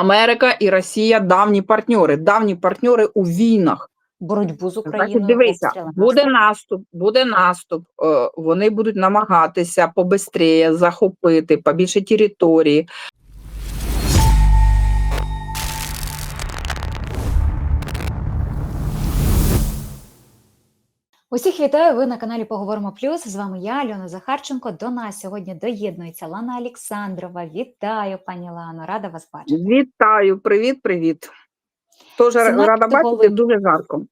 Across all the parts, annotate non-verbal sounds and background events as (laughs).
Америка і Росія давні партнери, давні партнери у війнах. Боротьбу з Значить, Україною. дивися, буде наступ. наступ, буде наступ. е, Вони будуть намагатися побистріє захопити побільше території. Усіх вітаю. Ви на каналі Поговоримо Плюс. З вами я, Альона Захарченко. До нас сьогодні доєднується Лана Олександрова. Вітаю, пані Лано, рада вас бачити. Вітаю, привіт, привіт. Тоже 17 рада бачити, дуже жарко.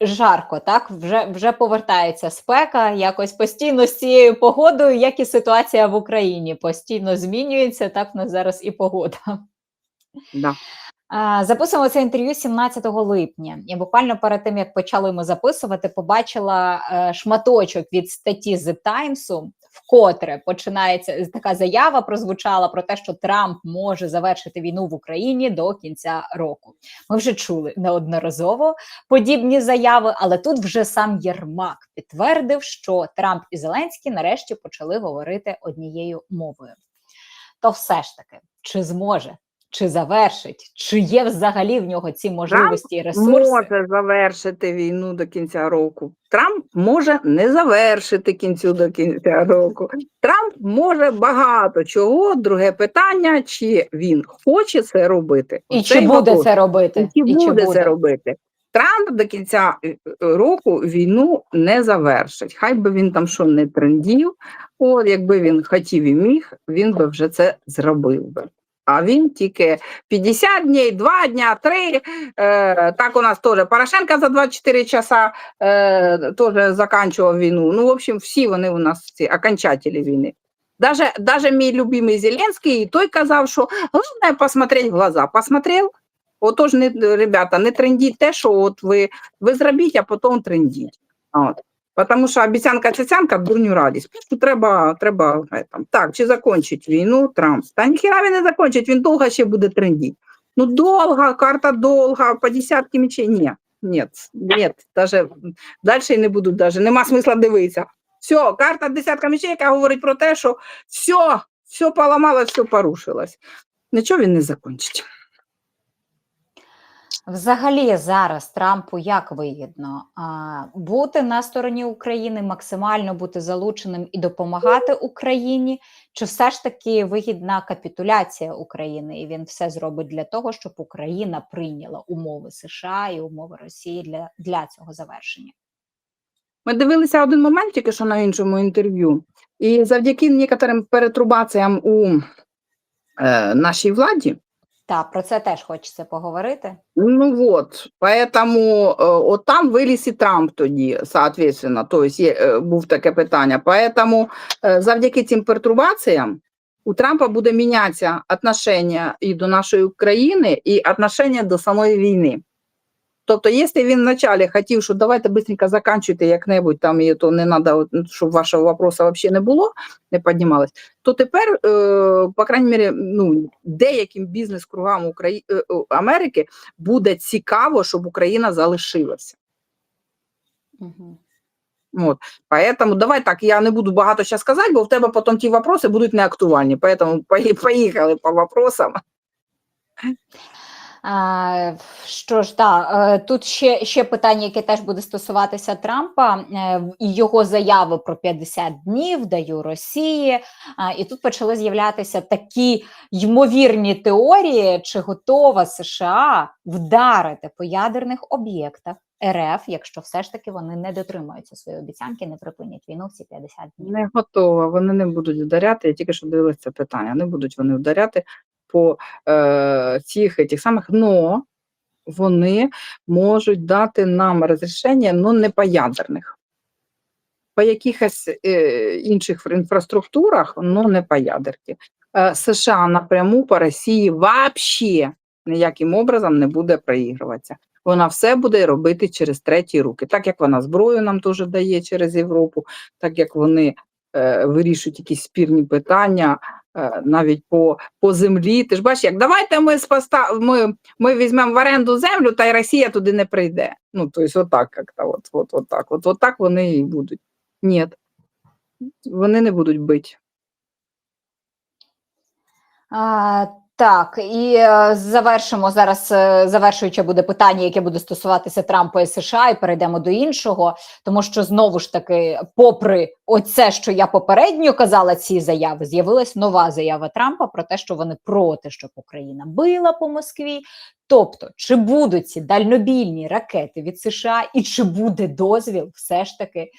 Жарко, так? Вже, вже повертається спека. Якось постійно з цією погодою, як і ситуація в Україні. Постійно змінюється. Так в нас зараз і погода. Да. Записуємо це інтерв'ю 17 липня. Я буквально перед тим як почали ми записувати, побачила е, шматочок від статті The Times, вкотре починається така заява. Прозвучала про те, що Трамп може завершити війну в Україні до кінця року. Ми вже чули неодноразово подібні заяви, але тут вже сам Єрмак підтвердив, що Трамп і Зеленський нарешті почали говорити однією мовою. То все ж таки, чи зможе? Чи завершить, чи є взагалі в нього ці можливості і ресурси? Може завершити війну до кінця року. Трамп може не завершити кінцю до кінця року. Трамп може багато чого. Друге питання: чи він хоче це робити? І Оцей чи буде вопрос. це робити? І чи буде це робити? Трамп до кінця е, е, року війну не завершить. Хай би він там що не трендів. От якби він хотів і міг, він би вже це зробив би. А він тільки 50 днів, 2 дня, 3. Е, так у нас теж Порошенко за 24 часа е, теж закінчував війну. Ну, в общем, всі вони у нас ці окончателі війни. Даже, даже мій любимий Зеленський, і той казав, що головне посмотреть в глаза. Посмотрел, Отож, не, ребята, не трендіть те, що от ви, ви зробіть, а потім трендіть. От. Тому що обіцянка цяцянка дурню радість. Просто треба, треба там, так, чи закінчить війну Трамп. Та ніхіра він не закінчить, він довго ще буде трендіти. Ну, довга, карта довга, по десятки мечей. Ні, ні, ні, даже, далі не буду, даже, нема смисла дивитися. Все, карта десятка мечей, яка говорить про те, що все, все поламалось, все порушилось. Нічого він не закінчить. Взагалі зараз Трампу як вигідно бути на стороні України, максимально бути залученим і допомагати Україні, чи все ж таки вигідна капітуляція України, і він все зробить для того, щоб Україна прийняла умови США і умови Росії для, для цього завершення? Ми дивилися один момент тільки що на іншому інтерв'ю, і завдяки некоторим перетрубаціям у е, нашій владі, Та про це теж хочеться поговорити. ну от, поэтому е, от там виліз і Трамп тоді, соответственно, тобто є, е, був таке питання. Поэтому е, завдяки цим пертурбаціям у Трампа буде мінятися отношення і до нашої України, і отношення до самої війни. Тобто, якщо він вначале хотів, що давайте быстренько заканчуйте як-небудь там, і то не треба, щоб вашого вопроса взагалі не було, не піднімалось, то тепер, е, по крайній мірі, ну, деяким бізнес-кругам Украї... е, е, Америки буде цікаво, щоб Україна залишилася. Угу. От. Поэтому давай так, я не буду багато зараз сказати, бо в тебе потім ті вопроси будуть неактуальні. Поэтому пої- (laughs) поїхали по вопросам. Що ж, так, е, тут ще, ще питання, яке теж буде стосуватися Трампа е, і його заяви про 50 днів даю Росії. І тут почали з'являтися такі ймовірні теорії, чи готова США вдарити по ядерних об'єктах РФ, якщо все ж таки вони не дотримуються своєї обіцянки, не припинять війну в ці 50 днів. Не готова, вони не будуть вдаряти. Я тільки що дивилася це питання. Не будуть вони вдаряти по е, цих этих самих, но вони можуть дати нам розрішення, но не по ядерних. По якихось е, інших інфраструктурах, но не по ядерки. Е, США напряму по Росії вообще ніяким образом не буде проігруватися. Вона все буде робити через треті руки, так як вона зброю нам теж дає через Європу, так як вони е, вирішують якісь спірні питання навіть по, по землі. Ти ж бачиш, як давайте ми споста... ми, ми візьмемо в оренду землю, та й Росія туди не прийде. Ну, тобто, отак, як-то, от, от, от так. От, от так вони і будуть. Ні, вони не будуть бити. А, Так, і е, завершимо зараз. е, Завершуюче буде питання, яке буде стосуватися Трампа і США, і перейдемо до іншого, тому що знову ж таки, попри оце, що я попередньо казала, ці заяви, з'явилась нова заява Трампа про те, що вони проти, щоб Україна била по Москві. Тобто, чи будуть ці дальнобільні ракети від США, і чи буде дозвіл все ж таки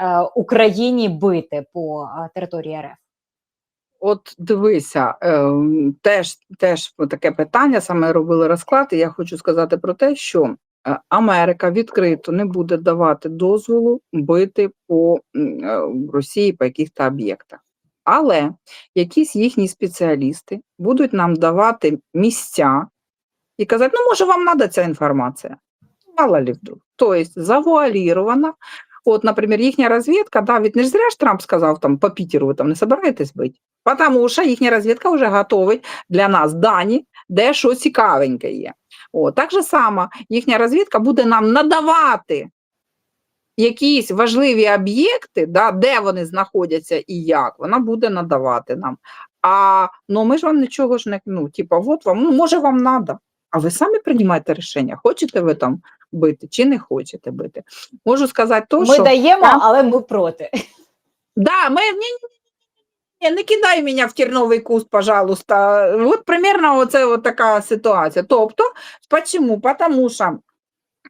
е, Україні бити по е, території РФ? От дивися, ем, теж, теж таке питання, саме робили розклад, і я хочу сказати про те, що е, Америка відкрито не буде давати дозволу бити по е, Росії по яких-то об'єктах. Але якісь їхні спеціалісти будуть нам давати місця і казати, ну, може, вам треба ця інформація. Мало ли. Тобто завуалірована. От, наприклад, їхня розвідка, да, ведь не ж зря ж Трамп сказав там по Пітеру, ви там не собираєтесь бити. Тому що їхня розвідка вже готовить для нас дані, де що цікавеньке є. О, так же само їхня розвідка буде нам надавати якісь важливі об'єкти, да, де вони знаходяться і як, вона буде надавати нам. А ну ми ж вам нічого ж не ну, типа, от вам, ну може вам треба. А ви самі приймаєте рішення, хочете ви там бити чи не хочете бити. Можу сказати, то, Ми що даємо, там... але ми проти. Да, ми не, не кидай мене в терновий куст, пожалуйста. От примерно оце от така ситуація. Тобто, чому? Тому що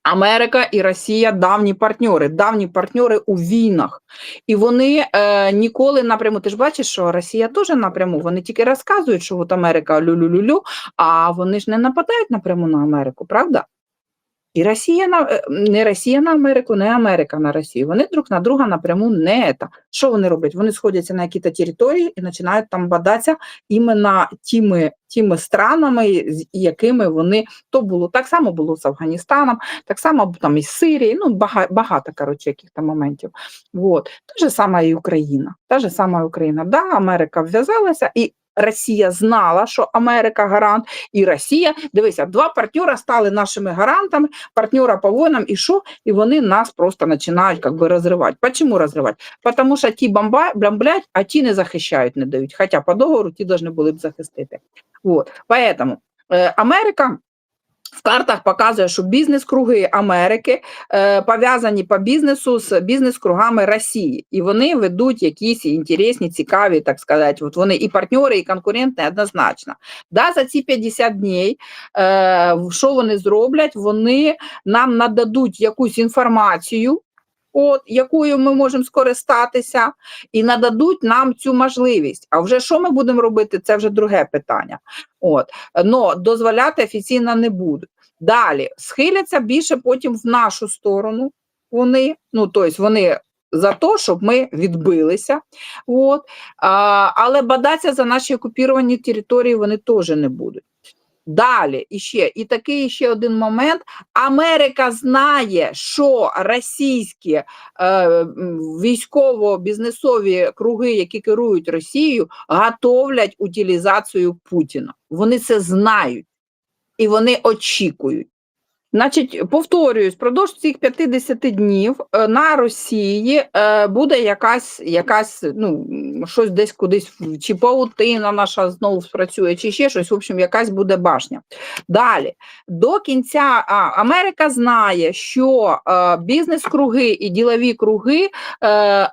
Америка і Росія давні партньори, давні партньори у війнах. І вони е, ніколи напряму, ти ж бачиш, що Росія теж напряму, вони тільки розказують, що от Америка лю-лю-лю-лю, а вони ж не нападають напряму на Америку, правда? І Росія на е, не Росія на Америку, не Америка на Росію. Вони друг на друга напряму не ета. Що вони роблять? Вони сходяться на якісь території і починають там бадатися іменно тими, тими странами, з якими вони то було так само було з Афганістаном, так само там із Сирії. Ну багато, багато коротше, яких там моментів. Вот. Та ж сама і Україна. Та ж сама Україна. Да, Америка вв'язалася і. Росія знала, що Америка гарант, і Росія. Дивися, два партнера стали нашими гарантами, партнера по воїнам, і що? І вони нас просто починають би, розривати. Чому розривати? Тому що ті бомблять, а ті не захищають, не дають. Хоча по договору ті повинні були б захистити. Вот. Поэтому э, Америка в картах показує, що бізнес-круги Америки е, пов'язані по бізнесу з бізнес-кругами Росії, і вони ведуть якісь інтересні, цікаві, так сказати. От вони і партнери, і конкуренти однозначно. Да, за ці 50 днів, е, що вони зроблять? Вони нам нададуть якусь інформацію. От якою ми можемо скористатися, і нададуть нам цю можливість. А вже що ми будемо робити? Це вже друге питання. От но дозволяти офіційно не будуть. Далі схиляться більше потім в нашу сторону. Вони, ну тобто вони за те, щоб ми відбилися. От, а, але бадатися за наші окупіровані території вони теж не будуть. Далі іще, і такий ще один момент. Америка знає, що російські е, військово-бізнесові круги, які керують Росією, готовлять утилізацію Путіна. Вони це знають і вони очікують. Значить, повторююсь, впродовж цих 50 днів е, на Росії е, буде якась, якась ну, щось десь кудись, чи паутина наша знову спрацює, чи ще щось, в общем, якась буде башня. Далі, до кінця а, Америка знає, що е, бізнес-круги і ділові круги е,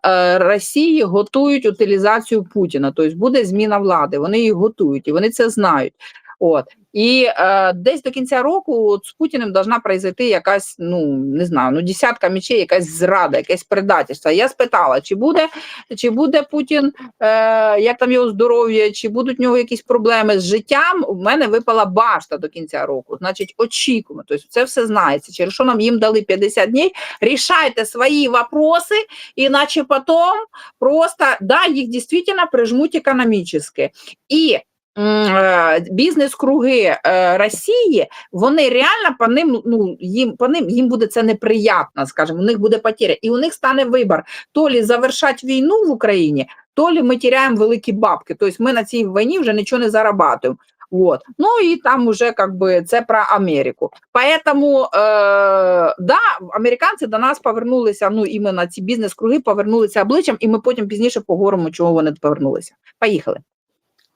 е, Росії готують утилізацію Путіна, тобто буде зміна влади, вони її готують, і вони це знають. От. І е, десь до кінця року з Путіним должна произойти якась, ну не знаю, ну десятка мечей, якась зрада, якесь предательство. Я спитала, чи буде, чи буде Путін, е, як там його здоров'я, чи будуть в нього якісь проблеми з життям. У мене випала башта до кінця року. Значить, очікуємо. Тобто це все знається. Через що нам їм дали 50 днів. Рішайте свої вопроси, іначе потім просто да, їх дійсно прижмуть економічно. І бізнес-круги е, Росії, вони реально по ним, ну, їм, по ним, їм буде це неприятно, скажімо, у них буде потеря. І у них стане вибір, то лі завершати війну в Україні, то лі ми теряємо великі бабки. Тобто ми на цій війні вже нічого не зарабатуємо. Вот. Ну і там уже как бы це про Америку. Поэтому, е, да, американці до нас повернулися, ну іменно ці бізнес-круги повернулися обличчям, і ми потім пізніше поговоримо, чого вони повернулися. Поїхали.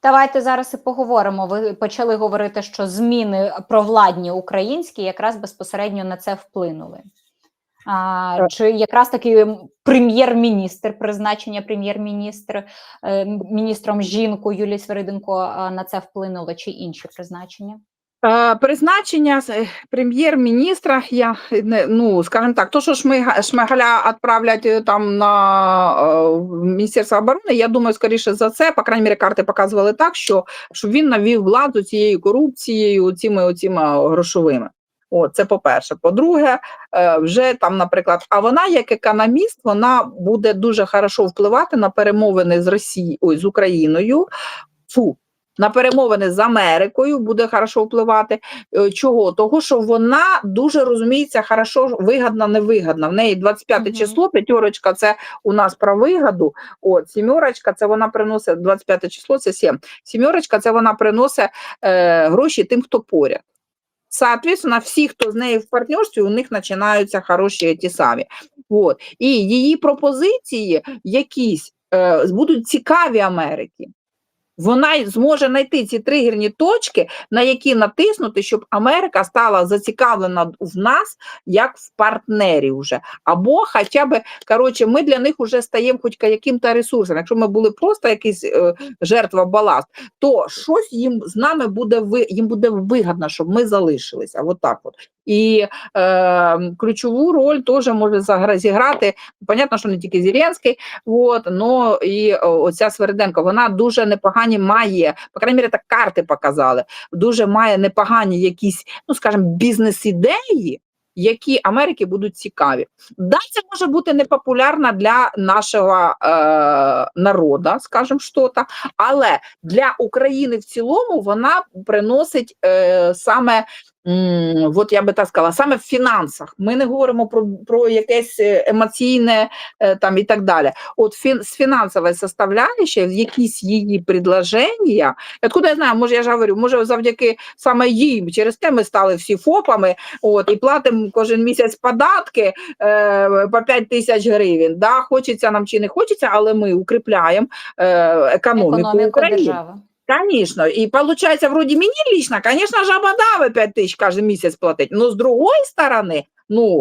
Давайте зараз і поговоримо. Ви почали говорити, що зміни провладні українські якраз безпосередньо на це вплинули. А, чи якраз таки прем'єр-міністр, призначення прем'єр-міністр е, міністром жінку Юлії Свериденко на це вплинуло, чи інші призначення? Призначення е, прем'єр-міністра, я не ну скажімо так, то, що Шмига- Шмигаля відправлять е, там на е, Міністерство оборони, я думаю, скоріше за це, по крайній мірі, карти показували так, що щоб він навів владу цією корупцією, цими оціма грошовими. О, це по-перше. По-друге, е, вже там, наприклад, а вона, як економіст, вона буде дуже хорошо впливати на перемовини з Росією, з Україною. Фу, на перемовини з Америкою буде хорошо впливати. Е, Чого? Того, що вона дуже розуміється, хорошо вигадна, невигадна. В неї 25 Мгм. число, п'ятерочка це у нас про вигаду. От сімерочка, це вона приносить 25 число, це 7. Сімерочка, це вона приносить е, гроші тим, хто поряд. Соответственно, всі, хто з нею в партнерстві, у них починаються хороші ті самі. От. І її пропозиції якісь е, будуть цікаві Америки. Вона зможе знайти ці тригерні точки, на які натиснути, щоб Америка стала зацікавлена в нас як в партнері вже. Або хоча б, коротше, ми для них вже стаємо хоч яким-то ресурсом. Якщо ми були просто якийсь е, жертва баласт, то щось їм з нами буде ви, їм буде вигідно, щоб ми залишилися. От так от. І е, ключову роль теж може зіграти. Понятно, що не тільки Зеленський, от, но і оця Свериденко, вона дуже непогані має, по крайній мірі, так карти показали, дуже має непогані якісь, ну скажімо, бізнес-ідеї, які Америки будуть цікаві. Да, це може бути непопулярна для нашого е, народу, скажімо, що-то, але для України в цілому вона приносить е, саме. От я би так сказала, саме в фінансах. Ми не говоримо про, про якесь е, емоційне е, там і так далі. От фін, з фінансової составляючої, в якісь її предложення, откуда я знаю, може я ж говорю, може завдяки саме їм, через те ми стали всі ФОПами, от, і платимо кожен місяць податки е, по 5 тисяч гривень. Да, хочеться нам чи не хочеться, але ми укріпляємо е, економіку, Економіку України. держави. Конечно. И получается, вроде мне лично, конечно же, ободавы 5 тысяч каждый месяц платить, но с другой стороны, ну,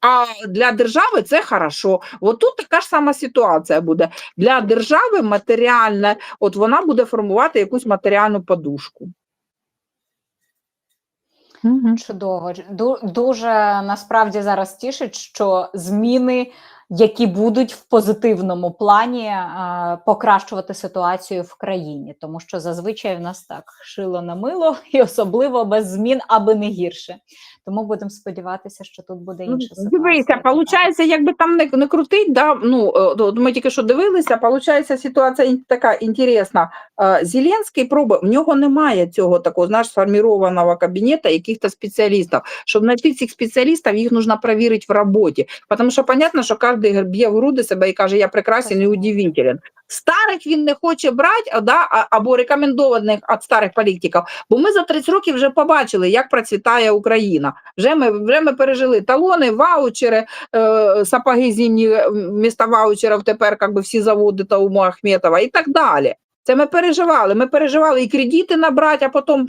а для держави це хорошо. От тут така ж сама ситуація буде. Для держави матеріальна, от вона буде формувати якусь матеріальну подушку. Чудово. Ду- Дуже насправді зараз тішить, що зміни, які будуть в позитивному плані е, покращувати ситуацію в країні, тому що зазвичай в нас так шило на мило, і особливо без змін, аби не гірше. Тому будемо сподіватися, що тут буде Ну, інша ситуація. Дивися, получається, якби там не, не крутить, да, ну, е, ми тільки що дивилися, получається ситуація така інтересна. Е, Зеленський пробує, в нього немає цього такого, знаєш, сформірованого кабінету яких-то спеціалістів. Щоб знайти цих спеціалістів, їх потрібно перевірити в роботі. Тому що, понятно, що кожен б'є в груди себе і каже, я прекрасен і удивителен. Старих він не хоче брати, да, або рекомендованих від старих політиків, бо ми за 30 років вже побачили, як процвітає Україна. Вже ми, вже ми пережили талони, ваучери, е, сапоги зимні е, міста ваучерів, тепер якби всі заводи та уму Ахметова і так далі. Це ми переживали. Ми переживали і кредити набрати, а потім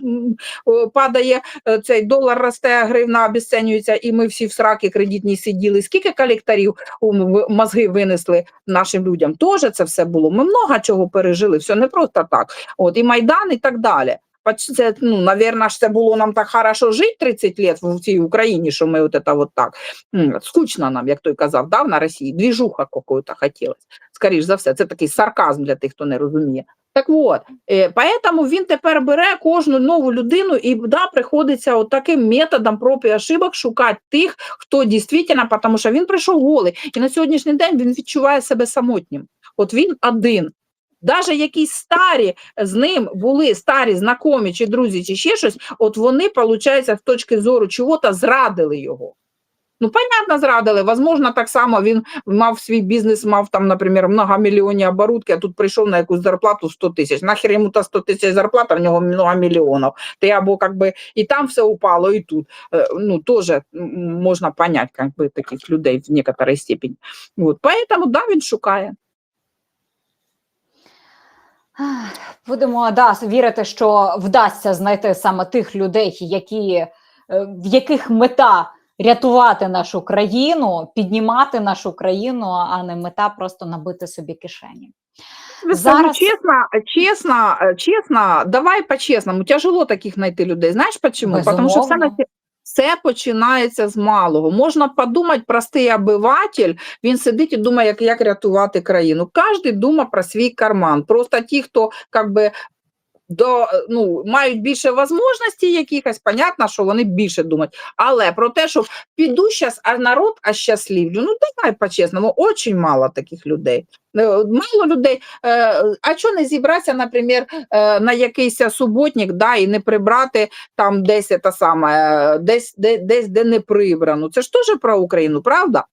падає е, цей долар росте, гривна обесценюється, і ми всі в сраки кредитні сиділи. Скільки колекторів ум, мозги винесли нашим людям? Тоже це все було. Ми много чого пережили, все не просто так. От і Майдан, і так далі. Це, ну, наверное, ж це було нам так хорошо жити 30 років в цій Україні, що ми от это так. Скучно нам, як той казав, да, на Росії. Двіжуха какую-то хотілося. Скоріш за все, це такий сарказм для тих, хто не розуміє. Так от, е, поэтому він тепер бере кожну нову людину і да, приходиться от таким методом проб і ошибок шукати тих, хто дійсно, тому що він прийшов голий. І на сьогоднішній день він відчуває себе самотнім. От він один. Даже якісь старі з ним були старі знайомі чи друзі, чи ще щось, от вони, виходить, з точки зору чого-то зрадили його. Ну, понятно, зрадили. Возможно, так само він мав свій бізнес, мав там, наприклад, многомільйонні оборудки, а тут прийшов на якусь зарплату 100 тисяч. Нахер йому та 100 тисяч зарплата, в нього много мільйонів. Ти або как би і там все упало, і тут. Е, Ну, теж можна понять, как би, таких людей в некоторой степені. Вот. Поэтому, да, він шукає. Будемо да, вірити, що вдасться знайти саме тих людей, які, е, в яких мета рятувати нашу країну, піднімати нашу країну, а не мета просто набити собі кишені. Зараз- честно, честно, э, честно, давай по-чесному, тяжело таких знайти людей. Знаєш почему? Потому що все, на- все починається з малого. Можна подумати, простий обиватель, він сидить і думає, як, як рятувати країну. Кожен думає про свій карман. Просто ті, хто как би, до, ну, мають більше можливостей якихось, понятно, що вони більше думають. Але про те, що піду зараз, а народ ощасливлю, ну давай по-чесному, очень мало таких людей. Е, Мало людей. Е, А чого не зібратися, наприклад, е, на якийсь суботник, да, і не прибрати там десь те саме, десь, де, десь де не прибрано. Це ж теж про Україну, правда?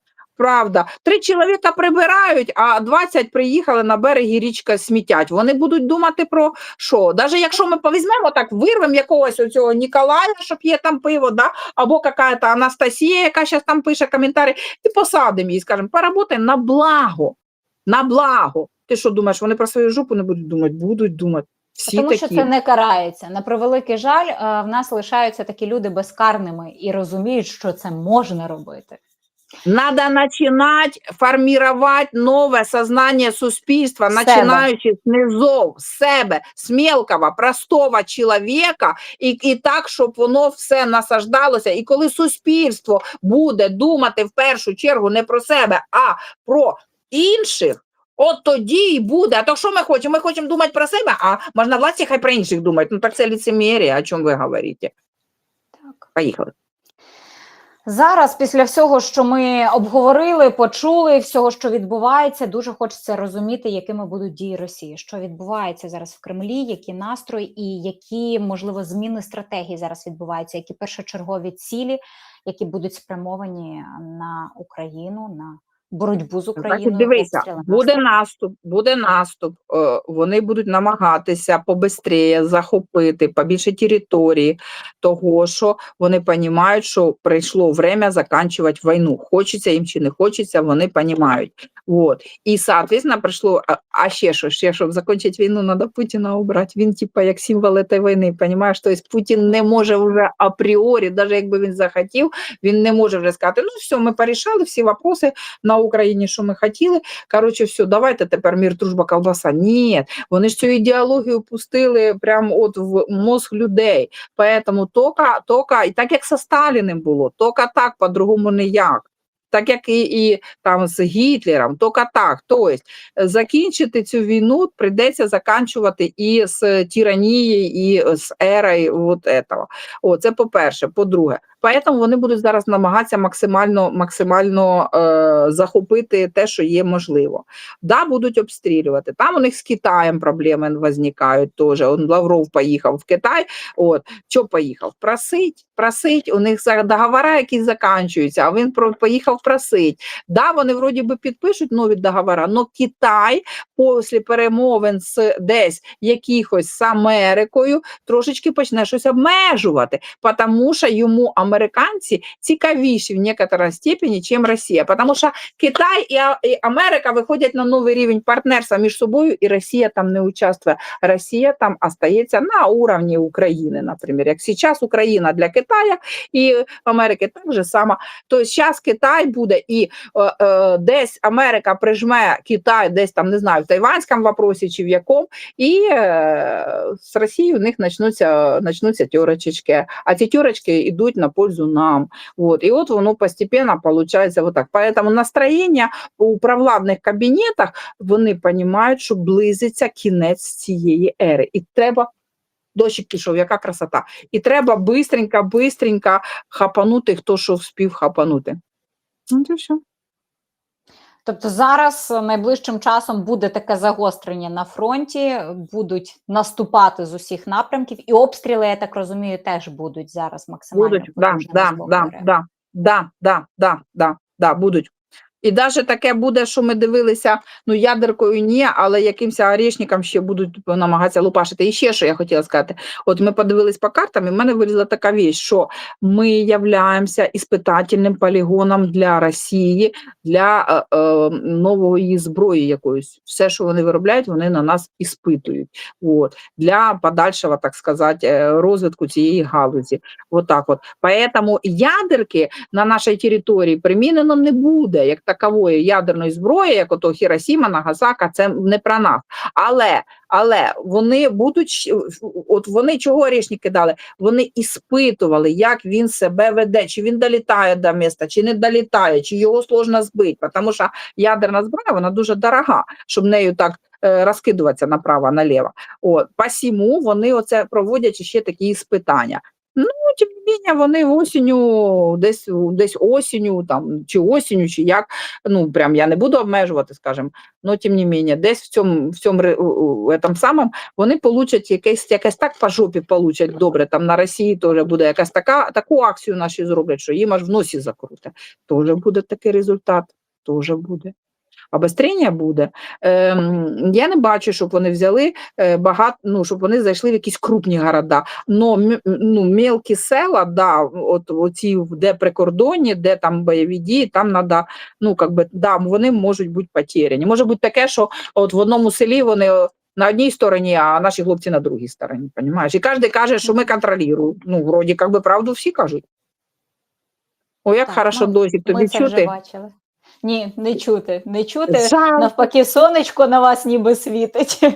Правда, три чоловіка прибирають, а 20 приїхали на берегі річка смітять. Вони будуть думати про що? Навіть якщо ми повізьмемо так, вирвемо якогось оцього Ніколая, що п'є там пиво, да? або якась Анастасія, яка зараз там пише коментарі, і посадимо її, скажемо, поработаємо на благо. На благо. Ти що думаєш, вони про свою жопу не будуть думати? Будуть думати. Всі Тому такі. що це не карається. На превеликий жаль, е, в нас лишаються такі люди безкарними і розуміють, що це можна робити. Надо начинать формировать новое сознание суспільства, Себе. начинаючи з низов, з себе, з мелкого, простого чоловіка, і, і так, щоб воно все насаждалося. І коли суспільство буде думати в першу чергу не про себе, а про інших. От тоді і буде. А то що ми хочемо? Ми хочемо думати про себе, а можна власті хай про інших думати. Ну так це ліцемір'я, о чому ви говорите. Так. Поїхали. Зараз, після всього, що ми обговорили, почули, всього, що відбувається, дуже хочеться розуміти, якими будуть дії Росії, що відбувається зараз в Кремлі, які настрої і які можливо зміни стратегії зараз відбуваються, які першочергові цілі, які будуть спрямовані на Україну, на боротьбу з Україною. Значить, дивися, буде наступ. буде наступ. е, Вони будуть намагатися побистріє захопити побільше території, того що вони розуміють, що прийшло время закінчувати війну. Хочеться їм чи не хочеться, вони розуміють. Вот. І, соответственно, прийшло, а, а ще що, ще, щоб закінчити війну, треба Путіна обрати. Він, типа, як символ цієї війни, розумієш? Тобто Путін не може вже апріорі, навіть якби він захотів, він не може вже сказати, ну все, ми порішали всі вопроси, на Україні, що ми хотіли. Коротше, все, давайте тепер мір, дружба, колбаса. Ні, вони ж цю ідеологію пустили прямо от в мозг людей. Поэтому тока, тока, і так як со Сталіним було, тока так, по-другому ніяк. Так як і, і там з Гітлером, тока так. Тобто закінчити цю війну прийдеться закінчувати і з тиранією, і з ерою от. О, це по-перше. По-друге, Поэтому вони будуть зараз намагатися максимально, максимально е, захопити те, що є можливо. Да, будуть обстрілювати. Там у них з Китаєм проблеми виникають теж. Он Лавров поїхав в Китай. От що поїхав? Просить, просить. У них договори, які закінчуються, а він поїхав просить. Да, вони вроді би підпишуть нові договори, але Китай після перемовин з десь якихось з Америкою трошечки почне щось обмежувати, тому що йому американці цікавіші в некоторій степені, ніж Росія. Тому що Китай і, Америка виходять на новий рівень партнерства між собою, і Росія там не участвує. Росія там остається на уровні України, наприклад. Як зараз Україна для Китаю і Америки так же само. То зараз Китай буде і е, е, десь Америка прижме Китай, десь там не знаю, в тайванському вопросі чи в якому, і е, з Росією у них почнуться, почнуться тюрочечки, а ці тюрочки йдуть на пользу нам. Вот. І от воно постепенно получается вот так. Поэтому настроєння у провладних кабінетах, вони розуміють, що близиться кінець цієї ери. І треба Дощик пішов, яка красота. І треба бистренько, бистренько хапанути, хто що вспів хапанути. Ну, це все. Тобто зараз найближчим часом буде таке загострення на фронті, будуть наступати з усіх напрямків, і обстріли, я так розумію, теж будуть зараз максимально Будуть, да, да, да, да, да, да, да, да, да, будуть. І навіть таке буде, що ми дивилися, ну ядеркою ні, але якимось орешником ще будуть намагатися лупашити. І ще що я хотіла сказати: от ми подивились по картам, і в мене вилізла така віч, що ми являємося іспитательним полігоном для Росії, для е, е, нової зброї якоїсь. Все, що вони виробляють, вони на нас іспитують. От, для подальшого, так сказати, е, розвитку цієї галузі. Так от. Поэтому ядерки на нашій території примінено не буде як такової ядерної зброї, як ото Хіросіма, Нагасака, це не про нас. Але, але вони будуть от вони чого орішники дали? Вони іспитували, як він себе веде, чи він долітає до міста, чи не долітає, чи його сложно збити. Тому що ядерна зброя вона дуже дорога, щоб нею так е, розкидуватися направо наліво. От посіму вони оце проводять ще такі іспитання. Ну, тим не менее, вони осінню, десь десь осінню, там чи осінню, чи як. Ну прям я не буду обмежувати, скажімо, но тим не менее, десь в цьому в цьому в этом вони получать якесь якесь так по жопі получать добре. Там на Росії теж буде якась така таку акцію наші зроблять, що їм аж в носі закруте. Теж буде такий результат. Теж буде. Обострення буде. Ем, я не бачу, щоб вони взяли е, багато, ну, щоб вони зайшли в якісь крупні города. Но ну, мелкі села, да, от оці, де прикордонні, де там бойові дії, там надо, ну, как би, да, вони можуть бути потеряні. Може бути таке, що от в одному селі вони на одній стороні, а наші хлопці на другій стороні, понімаєш? І кожен каже, що ми контролюємо. Ну, вроді, як би, правду всі кажуть. О, як Так, хорошо ну, досі, тобі Ми це вже чути? бачили. Ні, не чути. Не чути. Жалко. Навпаки, сонечко на вас ніби світить. (laughs)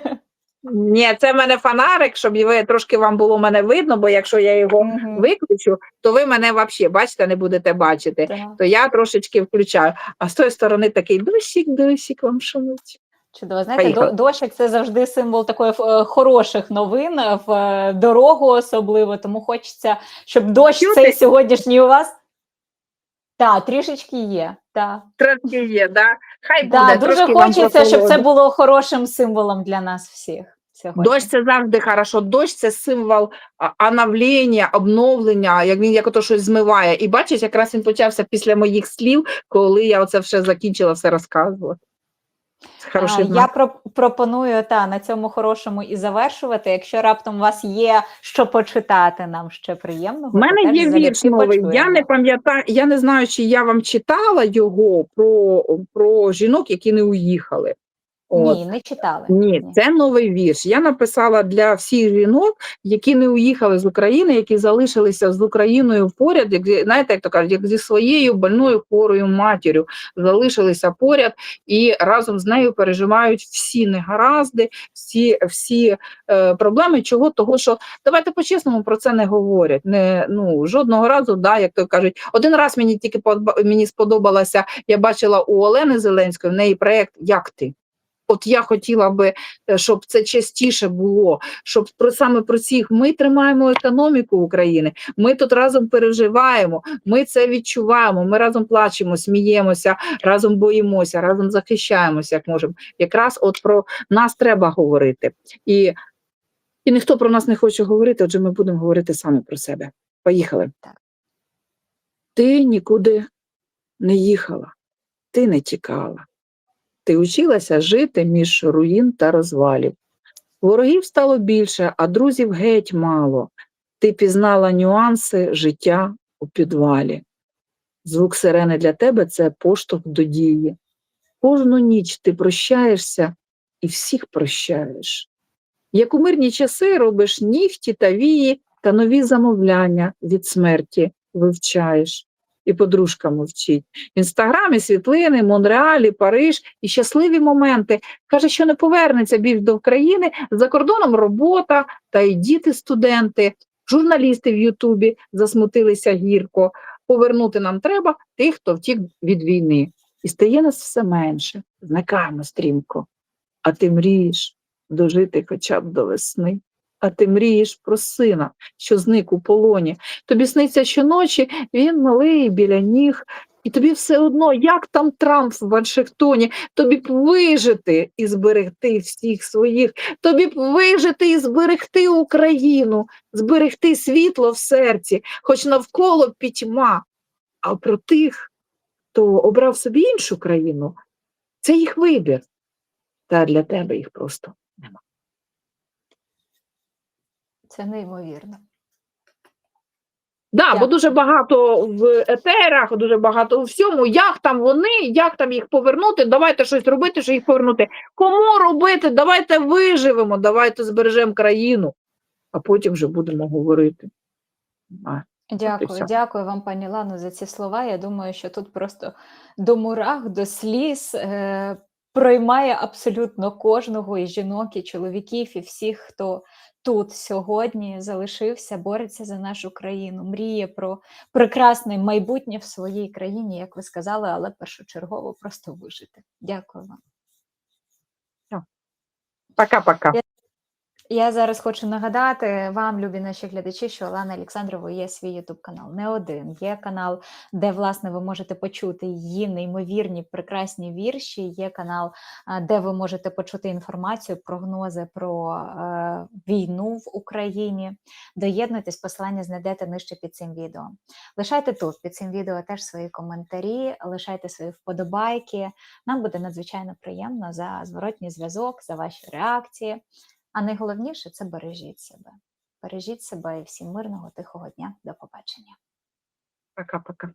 Ні, це в мене фонарик, щоб ви трошки вам було мене видно, бо якщо я його Мгм. виключу, то ви мене взагалі, бачите, не будете бачити. Так. То я трошечки включаю. А з тої сторони такий дощик, дощик вам шумить. Чудово. Знаєте, Поїхали. дощик це завжди символ такої е, хороших новин е, в е, дорогу, особливо. Тому хочеться, щоб дощ Чути? цей сьогоднішній у вас. Так, трішечки є. Та. Трошки є, да? Хай буде. Да, дуже трошки хочеться, щоб це було хорошим символом для нас всіх. Сьогодні. Дощ це завжди хорошо. Дощ це символ а, оновлення, обновлення, як він як ото щось змиває. І бачиш, якраз він почався після моїх слів, коли я оце все закінчила все розказувати. Хороший Я знак. про- пропоную та на цьому хорошому і завершувати. Якщо раптом у вас є що почитати нам ще приємно. У мене є вірш новий. Я не пам'ятаю, я не знаю, чи я вам читала його про, про жінок, які не уїхали. От. Ні, не читали. Ні, це новий вірш. Я написала для всіх жінок, які не уїхали з України, які залишилися з Україною поряд, як знаєте, як то кажуть, як зі своєю больною хворою матір'ю залишилися поряд і разом з нею переживають всі негаразди, всі, всі е, проблеми. Чого? Того, що давайте по-чесному про це не говорять. Не, ну, жодного разу, да, як то кажуть, один раз мені тільки мені сподобалося, я бачила у Олени Зеленської, в неї проєкт Як ти? От я хотіла би, е, щоб це частіше було, щоб про саме про цих ми тримаємо економіку України. Ми тут разом переживаємо, ми це відчуваємо. Ми разом плачемо, сміємося, разом боїмося, разом захищаємося, як можемо. Якраз от про нас треба говорити. І, і ніхто про нас не хоче говорити, отже, ми будемо говорити саме про себе. Поїхали. Так. Ти нікуди не їхала, ти не тікала. Ти училася жити між руїн та розвалів. Ворогів стало більше, а друзів геть мало. Ти пізнала нюанси життя у підвалі. Звук сирени для тебе це поштовх до дії. Кожну ніч ти прощаєшся і всіх прощаєш. Як у мирні часи робиш нігті та вії та нові замовляння від смерті вивчаєш. І подружка мовчить. В інстаграмі світлини, Монреалі, Париж і щасливі моменти. Каже, що не повернеться більш до України. За кордоном робота та й діти, студенти, журналісти в Ютубі засмутилися гірко. Повернути нам треба тих, хто втік від війни. І стає нас все менше. Зникаємо стрімко. А ти мрієш дожити хоча б до весни. А ти мрієш про сина, що зник у полоні. Тобі сниться щоночі, він малий біля ніг, і тобі все одно, як там Трамп в Вашингтоні, тобі б вижити і зберегти всіх своїх, тобі б вижити і зберегти Україну, зберегти світло в серці, хоч навколо пітьма, а про тих, хто обрав собі іншу країну, це їх вибір. Та для тебе їх просто нема. Це неймовірно. Да, бо дуже багато в етерах, дуже багато у всьому. Як там вони, як там їх повернути? Давайте щось робити, щоб їх повернути. Кому робити? Давайте виживемо, давайте збережемо країну, а потім вже будемо говорити. А, Дякую, дякую вам, пані Лано, за ці слова. Я думаю, що тут просто до мурах, до сліз е, проймає абсолютно кожного і жінок, і чоловіків, і всіх, хто тут сьогодні залишився, бореться за нашу країну, мріє про прекрасне майбутнє в своїй країні, як ви сказали, але першочергово просто вижити. Дякую вам. Пока-пока. Я зараз хочу нагадати вам, любі наші глядачі, що Олена Олександрова є свій ютуб канал. Не один. Є канал, де власне ви можете почути її неймовірні прекрасні вірші. Є канал, де ви можете почути інформацію, прогнози про е, війну в Україні. Доєднуйтесь, посилання знайдете нижче під цим відео. Лишайте тут під цим відео теж свої коментарі, лишайте свої вподобайки. Нам буде надзвичайно приємно за зворотній зв'язок, за ваші реакції. А найголовніше це бережіть себе. Бережіть себе і всім мирного, тихого дня. До побачення. Пока-пока.